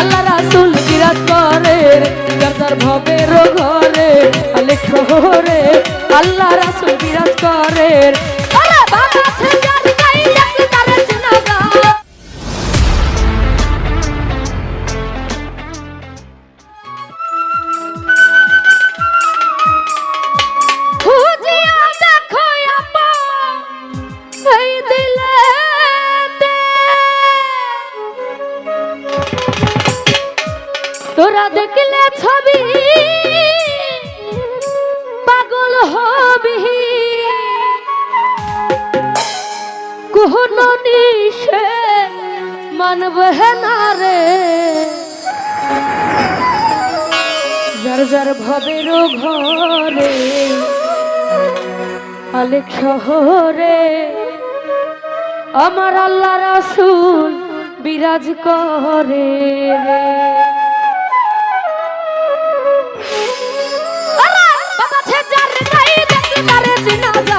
আল্লাহ রাসুল বিরাজ করে দরদার ভবের ঘরে আলে খোরে আল্লাহ রাসুল বিরাজ করে বাবা বাবা জান বেহনা রে। যার যার ভবের ঘরে আলেক শহরে, আমার আল্লাহ রাসুল বিরাজ করে রে। जिना जा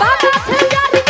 बाबा